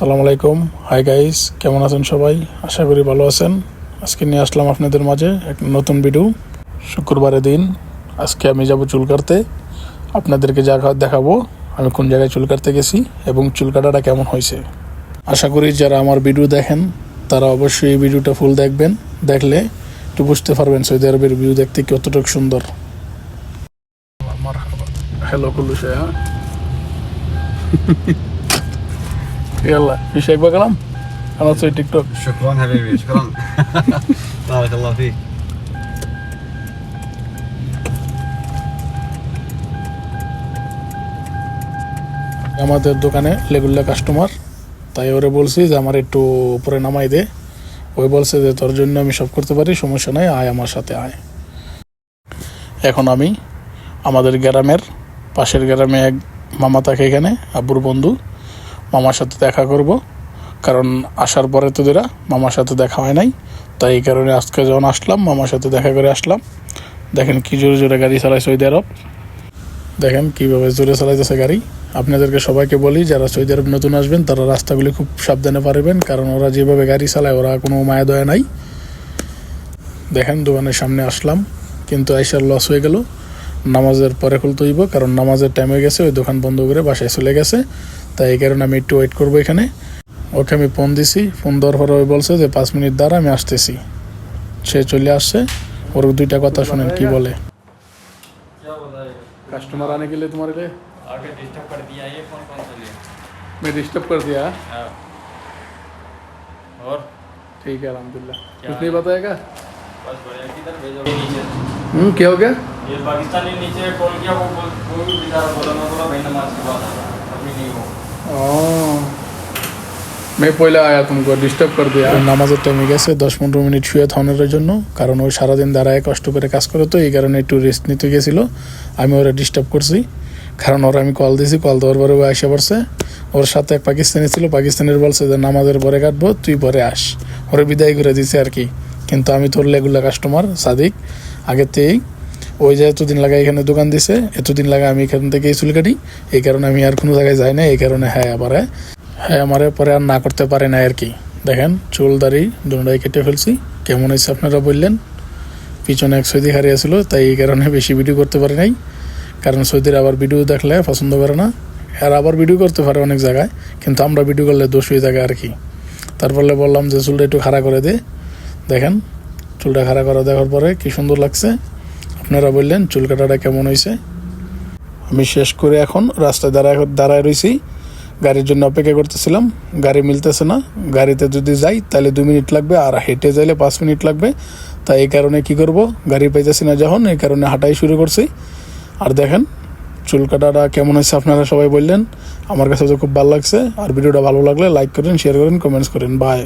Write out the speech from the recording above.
আসসালামু আলাইকুম। Hi guys কেমন আছেন সবাই? আশা করি ভালো আছেন। আজকে নিয়ে আসলাম আপনাদের মাঝে এক নতুন ভিডিও শুক্রবারের দিন আজকে আমি যাব চুল কাটতে। আপনাদেরকে যা দেখাবো আমি কোন জায়গায় চুল কাটতে গেছি এবং চুল কাটাটা কেমন হয়েছে। আশা করি যারা আমার ভিডিও দেখেন তারা অবশ্যই এই ভিডিওটা ফুল দেখবেন। দেখলে একটু বুঝতে পারবেন সৌদি আরবের ভিউ দেখতে কতটুকু সুন্দর। হ্যালো কুল্লু হ্যাঁ يلا في شيء بقلم انا اسوي تيك توك شكرا حبيبي شكرا بارك الله فيك আমাদের দোকানে রেগুলার কাস্টমার তাই ওরে বলছি যে আমার একটু উপরে নামাই দে ওই বলছে যে তোর জন্য আমি সব করতে পারি সমস্যা নাই আয় আমার সাথে আয় এখন আমি আমাদের গ্রামের পাশের গ্রামে এক মামা থাকে এখানে আব্বুর বন্ধু মামার সাথে দেখা করব। কারণ আসার পরে তো এরা মামার সাথে দেখা হয় নাই। তাই এই কারণে আজকে যখন আসলাম, মামার সাথে দেখা করে আসলাম। দেখেন কি জোরে জোরে গাড়ি চালায় সৌদি আরব। দেখেন কীভাবে জোরে চালাইতেছে গাড়ি। আপনাদেরকে সবাইকে বলি, যারা সৌদি আরব নতুন আসবেন, তারা রাস্তাগুলি খুব সাবধানে পারবেন। কারণ ওরা যেভাবে গাড়ি চালায়, ওরা কোনো মায়া দয়া নাই। দেখেন দোকানের সামনে আসলাম, কিন্তু আইসার লস হয়ে গেল। নামাজের পরে খুলতে হইব কারণ নামাজের টাইম হয়ে গেছে ওই দোকান বন্ধ করে বাসায় চলে গেছে তাই এই কারণে আমি একটু ওয়েট করবো এখানে ওকে আমি ফোন দিছি ফোন দেওয়ার পরে ওই বলছে যে পাঁচ মিনিট দ্বারা আমি আসতেছি সে চলে আসছে ওর দুইটা কথা শুনেন কি বলে क्या बताएगा কাস্টমার আনে গেলে তোমার রে आगे डिस्टर्ब कर दिया ये कौन कौन सा लिए मैं डिस्टर्ब कर दिया हाँ और ठीक है अलहमदिल्ला क्या कुछ नहीं बताएगा बस बढ़िया किधर भेजो नीचे हम्म क्या हो गया ये पाकिस्तानी नीचे कॉल किया वो बोल वो भी बेचारा बोला मैं बोला भाई नमाज की बात है अभी नहीं हो ও मैं পয়লা আয়া तुमको ডিস্টার্ব कर दिया নামাজের টাইমে গেছে দশ পনেরো মিনিট শুয়ে থানার জন্য কারণ ওই সারাদিন দাঁড়ায় কষ্ট করে কাজ করে তো এই কারণে একটু রেস্ট নিতে গেছিল আমি ওরা ডিস্টার্ব করছি কারণ ওরা আমি কল দিয়েছি কল দেওয়ার পরে ও আসে পড়ছে ওর সাথে এক পাকিস্তানি ছিল পাকিস্তানের বলছে যে নামাজের পরে কাটবো তুই পরে আস ওরে বিদায় করে দিছে আর কি কিন্তু আমি তোর লেগুলা কাস্টমার সাদিক আগের থেকেই ওই যে এতদিন লাগে এখানে দোকান দিছে, এতদিন লাগা আমি এখান থেকে চুল কাটি। এই কারণে আমি আর কোনো জায়গায় যাই না এই কারণে হ্যাঁ আবার হ্যাঁ। আমার পরে আর না করতে পারে না আর কি। দেখেন, চুল, দাড়ি দুটাই কেটে ফেলছি। কেমন হয়েছে আপনারা বললেন। পিছনে এক সৌদি হারিয়েছিল তাই এই কারণে বেশি ভিডিও করতে পারি নাই। কারণ সৌদির আবার ভিডিও দেখলে পছন্দ করে না। আর আবার ভিডিও করতে পারে অনেক জায়গায়, কিন্তু আমরা ভিডিও করলে দোষ হয়ে থাকে আর কি। তারপরে বললাম যে চুলটা একটু খাড়া করে দে। দেখেন, চুলটা খাড়া করা দেখার পরে কি সুন্দর লাগছে। আপনারা বললেন, চুল কাটাটা কেমন হয়েছে? আমি শেষ করে এখন রাস্তায় দাঁড়ায় দাঁড়ায় রয়েছি গাড়ির জন্য অপেক্ষা করতেছিলাম। গাড়ি মিলতেছে না। গাড়িতে যদি যাই, তাহলে দু মিনিট লাগবে, আর হেঁটে যাইলে পাঁচ মিনিট লাগবে। তাই এই কারণে কি করব? গাড়ি পাইতেছি না যখন, এই কারণে হাঁটাই শুরু করছি। আর দেখেন, চুল কাটাটা কেমন হয়েছে আপনারা সবাই বললেন। আমার কাছে তো খুব ভালো লাগছে। আর ভিডিওটা ভালো লাগলে লাইক করেন শেয়ার করেন কমেন্টস করেন। বাই